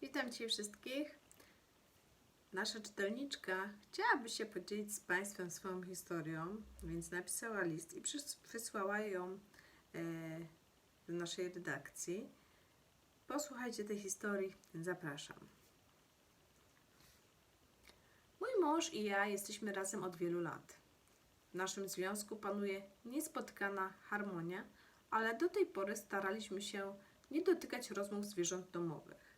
Witam Cię wszystkich. Nasza czytelniczka chciałaby się podzielić z Państwem swoją historią, więc napisała list i wysłała ją e, do naszej redakcji. Posłuchajcie tej historii, zapraszam. Mój mąż i ja jesteśmy razem od wielu lat. W naszym związku panuje niespotkana harmonia, ale do tej pory staraliśmy się nie dotykać rozmów zwierząt domowych.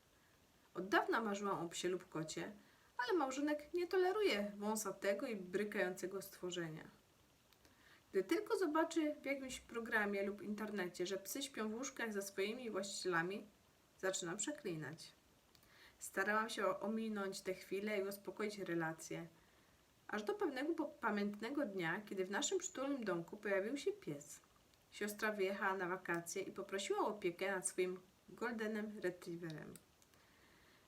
Od dawna marzyłam o psie lub kocie, ale małżonek nie toleruje wąsatego i brykającego stworzenia. Gdy tylko zobaczy w jakimś programie lub internecie, że psy śpią w łóżkach ze swoimi właścicielami, zaczyna przeklinać. Starałam się ominąć te chwile i uspokoić relacje, aż do pewnego pamiętnego dnia, kiedy w naszym przytulnym domku pojawił się pies. Siostra wyjechała na wakacje i poprosiła o opiekę nad swoim goldenem retrieverem.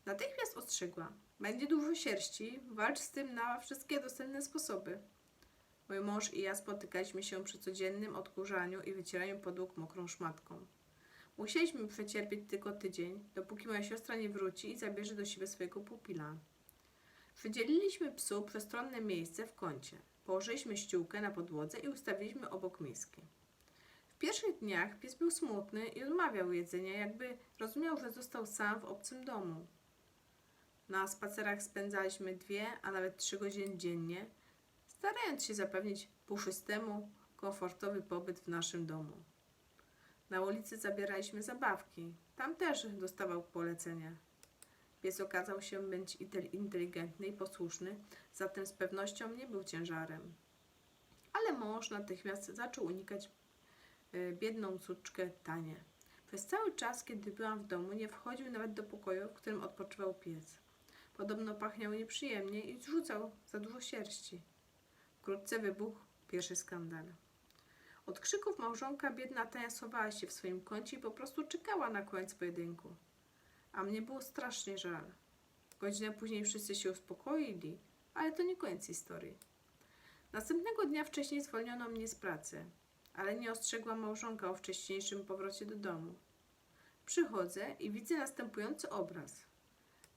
Natychmiast ostrzegła: Będzie dużo sierści, walcz z tym na wszystkie dostępne sposoby. Mój mąż i ja spotykaliśmy się przy codziennym odkurzaniu i wycieraniu podłóg mokrą szmatką. Musieliśmy przecierpieć tylko tydzień, dopóki moja siostra nie wróci i zabierze do siebie swojego pupila. Wydzieliliśmy psu przestronne miejsce w kącie. Położyliśmy ściółkę na podłodze i ustawiliśmy obok miski. W pierwszych dniach pies był smutny i odmawiał jedzenia, jakby rozumiał, że został sam w obcym domu. Na spacerach spędzaliśmy dwie, a nawet trzy godziny dziennie, starając się zapewnić puszystemu komfortowy pobyt w naszym domu. Na ulicy zabieraliśmy zabawki. Tam też dostawał polecenia. Pies okazał się być intel- inteligentny i posłuszny, zatem z pewnością nie był ciężarem. Ale mąż natychmiast zaczął unikać e, biedną córczkę Tanię. Przez cały czas, kiedy byłam w domu, nie wchodził nawet do pokoju, w którym odpoczywał pies. Podobno pachniał nieprzyjemnie i zrzucał za dużo sierści. Wkrótce wybuchł pierwszy skandal. Od krzyków małżonka biedna Tania sowała się w swoim kącie i po prostu czekała na koniec pojedynku. A mnie było strasznie żal. Godzinę później wszyscy się uspokoili, ale to nie koniec historii. Następnego dnia wcześniej zwolniono mnie z pracy, ale nie ostrzegłam małżonka o wcześniejszym powrocie do domu. Przychodzę i widzę następujący obraz.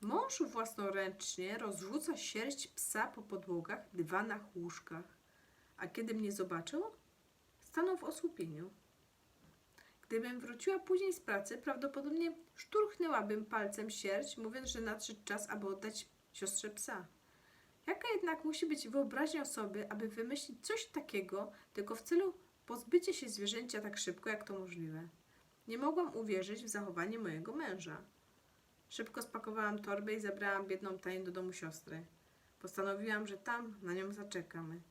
Mąż własnoręcznie rozrzuca sierść psa po podłogach, dywanach, łóżkach. A kiedy mnie zobaczył, stanął w osłupieniu. Gdybym wróciła później z pracy, prawdopodobnie szturchnęłabym palcem sierść, mówiąc, że nadszedł czas, aby oddać siostrze psa. Jaka jednak musi być wyobraźnia osoby, aby wymyślić coś takiego, tylko w celu pozbycia się zwierzęcia tak szybko, jak to możliwe? Nie mogłam uwierzyć w zachowanie mojego męża. Szybko spakowałam torbę i zabrałam biedną Tanię do domu siostry. Postanowiłam, że tam na nią zaczekamy.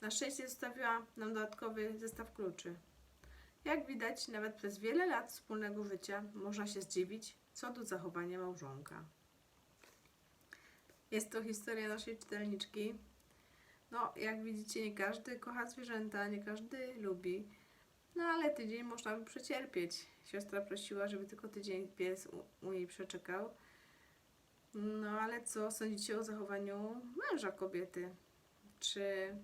Na szczęście zostawiła nam dodatkowy zestaw kluczy. Jak widać, nawet przez wiele lat wspólnego życia można się zdziwić co do zachowania małżonka. Jest to historia naszej czytelniczki. No, jak widzicie, nie każdy kocha zwierzęta, nie każdy lubi. No, ale tydzień można by przecierpieć. Siostra prosiła, żeby tylko tydzień pies u, u niej przeczekał. No, ale co sądzicie o zachowaniu męża kobiety? Czy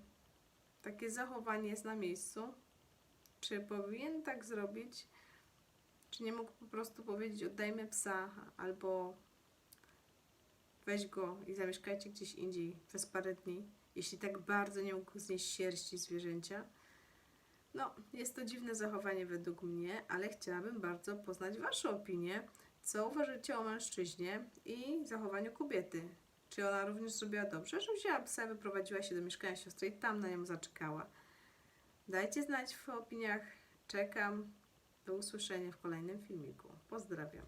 takie zachowanie jest na miejscu? Czy powinien tak zrobić? Czy nie mógł po prostu powiedzieć oddajmy psa albo weź go i zamieszkajcie gdzieś indziej przez parę dni, jeśli tak bardzo nie mógł znieść sierści zwierzęcia? No, jest to dziwne zachowanie według mnie, ale chciałabym bardzo poznać Wasze opinie. Co uważacie o mężczyźnie i zachowaniu kobiety? Czy ona również zrobiła dobrze, że wzięła psa, wyprowadziła się do mieszkania siostry i tam na nią zaczekała? Dajcie znać w opiniach. Czekam. Do usłyszenia w kolejnym filmiku. Pozdrawiam.